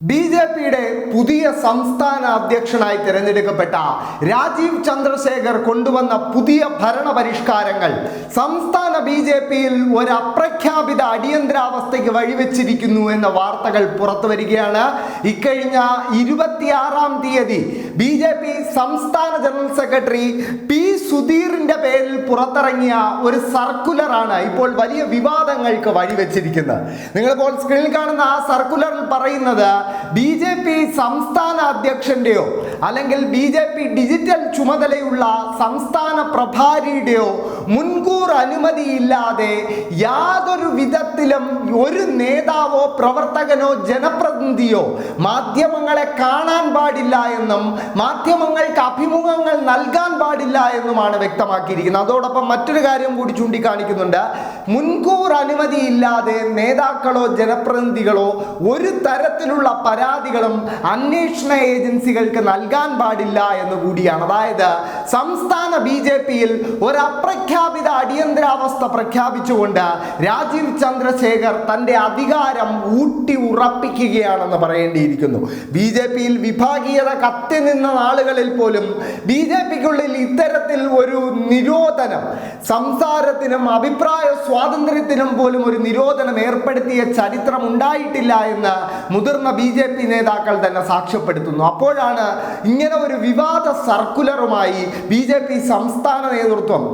B J പിയുടെ പുതിയ സംസ്ഥാന അധ്യക്ഷനായി തിരഞ്ഞെടുക്കപ്പെട്ട രാജീവ് ചന്ദ്രശേഖർ കൊണ്ടുവന്ന പുതിയ ഭരണ പരിഷ്കാരങ്ങൾ സംസ്ഥാന ബി ജെ പിയിൽ ഒരു അപ്രഖ്യാപിത അടിയന്തരാവസ്ഥയ്ക്ക് വഴിവെച്ചിരിക്കുന്നു എന്ന വാർത്തകൾ പുറത്തു വരികയാണ് ഇക്കഴിഞ്ഞ ഇരുപത്തിയാറാം തീയതി ബി ജെ പി സംസ്ഥാന ജനറൽ സെക്രട്ടറി പി സുധീറിന്റെ പേരിൽ പുറത്തിറങ്ങിയ ഒരു സർക്കുലർ ആണ് ഇപ്പോൾ വലിയ വിവാദങ്ങൾക്ക് വഴിവെച്ചിരിക്കുന്നത്. നിങ്ങളിപ്പോൾ സ്ക്രീനിൽ കാണുന്ന ആ സർക്കുലറിൽ പറയുന്നത് ബി ജെ പി സംസ്ഥാന അധ്യക്ഷന്റെയോ അല്ലെങ്കിൽ ബി ജെ പി ഡിജിറ്റൽ ചുമതലയുള്ള സംസ്ഥാന പ്രഭാരിയുടെയോ മുൻകൂർ അനുമതിയില്ലാതെ യാതൊരു വിധത്തിലും ഒരു നേതാവോ പ്രവർത്തകനോ ജനപ്രതിനിധിയോ മാധ്യമങ്ങളെ കാണാൻ പാടില്ല എന്നും മാധ്യമങ്ങൾക്ക് അഭിമുഖങ്ങൾ നൽകാൻ പാടില്ല എന്നുമാണ് വ്യക്തമാക്കിയിരിക്കുന്നത്. അതോടൊപ്പം മറ്റൊരു കാര്യം കൂടി ചൂണ്ടിക്കാണിക്കുന്നുണ്ട്. മുൻകൂർ അനുമതിയില്ലാതെ നേതാക്കളോ ജനപ്രതിനിധികളോ ഒരു തരത്തിലുള്ള പരാതികളും അന്വേഷണ ഏജൻസികൾക്ക് നൽകാൻ പാടില്ല എന്ന് കൂടിയാണ്. അതായത് സംസ്ഥാന ബി ജെ പിയിൽ ഒരു അപ്രഖ്യാപിത അടിയന്തരാവസ്ഥ പ്രഖ്യാപിച്ചുകൊണ്ട് രാജീവ് ചന്ദ്രശേഖർ തന്റെ അധികാരം ഊട്ടി ഉറപ്പിക്കുകയാണെന്ന് പറയേണ്ടിയിരിക്കുന്നു. ബി ജെ പിയിൽ വിഭാഗീയത കത്തി നിന്ന ആളുകളിൽ പോലും ബി ജെ പിക്കുള്ളിൽ ഇത്തരത്തിൽ ഒരു നിരോധനം സംസാരത്തിനും അഭിപ്രായ സ്വാതന്ത്ര്യത്തിനും പോലും ഒരു നിരോധനം ഏർപ്പെടുത്തിയ ചരിത്രം ഉണ്ടായിട്ടില്ല എന്ന് മുതിർന്ന ബി ജെ പി നേതാക്കൾ തന്നെ സാക്ഷ്യപ്പെടുത്തുന്നു. അപ്പോഴാണ് ഇങ്ങനെ ഒരു വിവാദ സർക്കുലറുമായി ബി ജെ പി സംസ്ഥാന നേതൃത്വം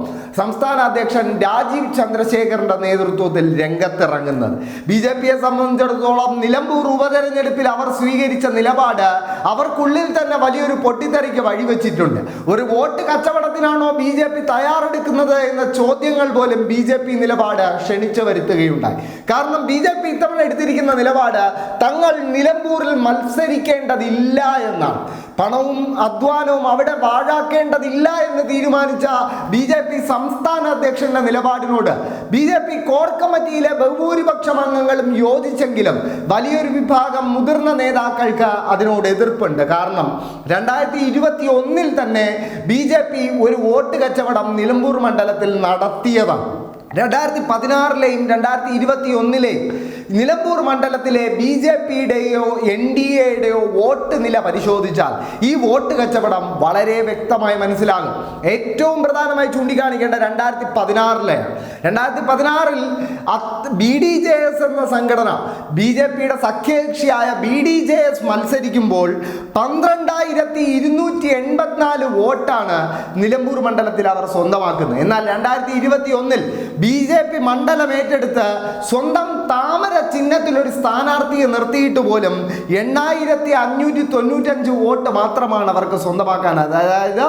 സംസ്ഥാന അധ്യക്ഷൻ രാജീവ് ചന്ദ്രശേഖറിന്റെ നേതൃത്വത്തിൽ രംഗത്തിറങ്ങുന്നത്. ബി ജെ പിയെ സംബന്ധിച്ചിടത്തോളം നിലമ്പൂർ ഉപതെരഞ്ഞെടുപ്പിൽ അവർ സ്വീകരിച്ച നിലപാട് അവർക്കുള്ളിൽ തന്നെ വലിയൊരു പൊട്ടിത്തെറിക്ക് വഴിവെച്ചിട്ടുണ്ട് ഒരു വോട്ട് കച്ചവടത്തിനാണോ ബി ജെ പി തയ്യാറെടുക്കുന്നത് എന്ന ചോദ്യങ്ങൾ പോലും ബി ജെ പി നിലപാട് ക്ഷണിച്ചു വരുത്തുകയുണ്ടായി. കാരണം ബി ജെ പി ഇത്തവണ എടുത്തിരിക്കുന്ന നിലപാട് തങ്ങൾ നിലമ്പൂരിൽ മത്സരിക്കേണ്ടതില്ല എന്നാണ്. പണവും അധ്വാനവും അവിടെ വാഴാക്കേണ്ടതില്ല എന്ന് തീരുമാനിച്ച ബി ജെ പി സംസ്ഥാന അധ്യക്ഷന്റെ നിലപാടിനോട് B J P core committee ബഹുഭൂരിപക്ഷം അംഗങ്ങളും യോജിച്ചെങ്കിലും വലിയൊരു വിഭാഗം മുതിർന്ന നേതാക്കൾക്ക് അതിനോട് എതിർപ്പുണ്ട്. കാരണം രണ്ടായിരത്തി ഇരുപത്തി ഒന്നിൽ തന്നെ ബി ജെ പി ഒരു വോട്ട് കച്ചവടം നിലമ്പൂർ മണ്ഡലത്തിൽ നടത്തിയതാണ്. രണ്ടായിരത്തി പതിനാറിലെയും രണ്ടായിരത്തി ഇരുപത്തി ഒന്നിലെയും നിലമ്പൂർ മണ്ഡലത്തിലെ ബി ജെ പിയുടെയോ എൻ ഡി എയുടെയോ വോട്ട് നില പരിശോധിച്ചാൽ ഈ വോട്ട് കച്ചവടം വളരെ വ്യക്തമായി മനസ്സിലാകും. ഏറ്റവും പ്രധാനമായി ചൂണ്ടിക്കാണിക്കേണ്ട രണ്ടായിരത്തി പതിനാറിലെ രണ്ടായിരത്തി പതിനാറിൽ ബി ഡി ജെ എസ് എന്ന സംഘടന ബി ജെ പിയുടെ സഖ്യകക്ഷിയായ ബി ഡി ജെ എസ് മത്സരിക്കുമ്പോൾ പന്ത്രണ്ടായിരത്തി ഇരുന്നൂറ്റി എൺപത്തിനാല് വോട്ടാണ് നിലമ്പൂർ മണ്ഡലത്തിൽ അവർ സ്വന്തമാക്കുന്നത്. എന്നാൽ രണ്ടായിരത്തി ഇരുപത്തി ഒന്നിൽ ബി ജെ പി മണ്ഡലം ഏറ്റെടുത്ത് സ്വന്തം താമര ചിഹ്നത്തിൽ ഒരു സ്ഥാനാർത്ഥിയെ നിർത്തിയിട്ട് പോലും എണ്ണായിരത്തി അഞ്ഞൂറ്റി തൊണ്ണൂറ്റഞ്ച് വോട്ട് മാത്രമാണ് അവർക്ക് സ്വന്തമാക്കാൻ. അതായത്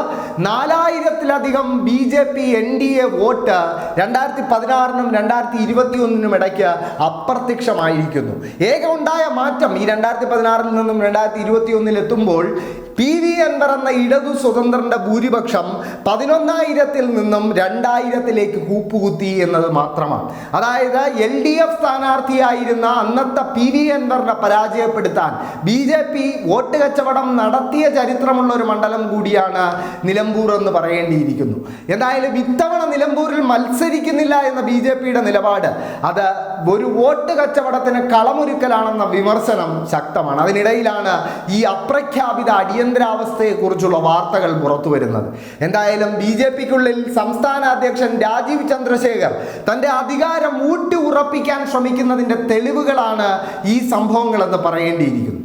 നാലായിരത്തിലധികം B J P N D A vote രണ്ടായിരത്തി പതിനാറിനും രണ്ടായിരത്തി ഇരുപത്തി ഒന്നിനും ഇടയ്ക്ക് അപ്രത്യക്ഷമായിരിക്കുന്നു. ഏക ഉണ്ടായ മാറ്റം ഈ രണ്ടായിരത്തി പതിനാറിൽ നിന്നും രണ്ടായിരത്തി ഇരുപത്തി ഒന്നിൽ എത്തുമ്പോൾ പി വി അൻവർ എന്ന ഇടതു സ്വതന്ത്രന്റെ ഭൂരിപക്ഷം പതിനൊന്നായിരത്തിൽ നിന്നും രണ്ടായിരത്തിലേക്ക് കൂപ്പുകുത്തി എന്നത് മാത്രമാണ്. അതായത് എൽ ഡി എഫ് സ്ഥാനാർത്ഥിയായിരുന്ന അന്നത്തെ പി വി അൻവറിനെ പരാജയപ്പെടുത്താൻ ബി ജെ പി വോട്ട് കച്ചവടം നടത്തിയ ചരിത്രമുള്ള ഒരു മണ്ഡലം കൂടിയാണ് നിലമ്പൂർ എന്ന് പറയേണ്ടിയിരിക്കുന്നു. എന്തായാലും ഇത്തവണ നിലമ്പൂരിൽ മത്സരിക്കുന്നില്ല എന്ന ബി ജെ പിയുടെ നിലപാട് അത് ഒരു വോട്ട് കച്ചവടത്തിന് കളമൊരുക്കലാണെന്ന വിമർശനം ശക്തമാണ്. അതിനിടയിലാണ് ഈ അപ്രഖ്യാപിത അടിയന്തരാവസ്ഥയെക്കുറിച്ചുള്ള വാർത്തകൾ പുറത്തു വരുന്നത് എന്തായാലും ബി ജെ പിക്കുള്ളിൽ സംസ്ഥാന അധ്യക്ഷൻ രാജീവ് ചന്ദ്രശേഖർ തന്റെ അധികാരം ഊട്ടി ഉറപ്പിക്കാൻ ശ്രമിക്കുന്നതിന്റെ തെളിവുകളാണ് ഈ സംഭവങ്ങളെന്ന് പറയേണ്ടിയിരിക്കുന്നു.